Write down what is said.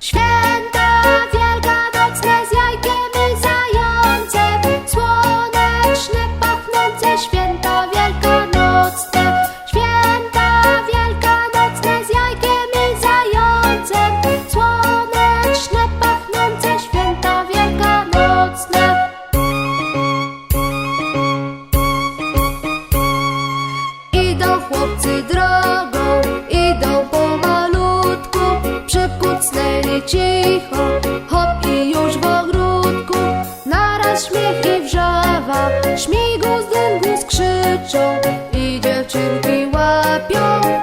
Święta wielkanocne z jajkiem i Słoneczne, pachnące święta wielkanocne. Święta wielkanocne z jajkiem i Słoneczne, pachnące święta wielkanocne. Idą chłopcy drogą, Przykucnęli cicho, hop i już w ogródku. Naraz śmiech i wrzawa, śmigus dyngus krzyczą I dziewczynki łapią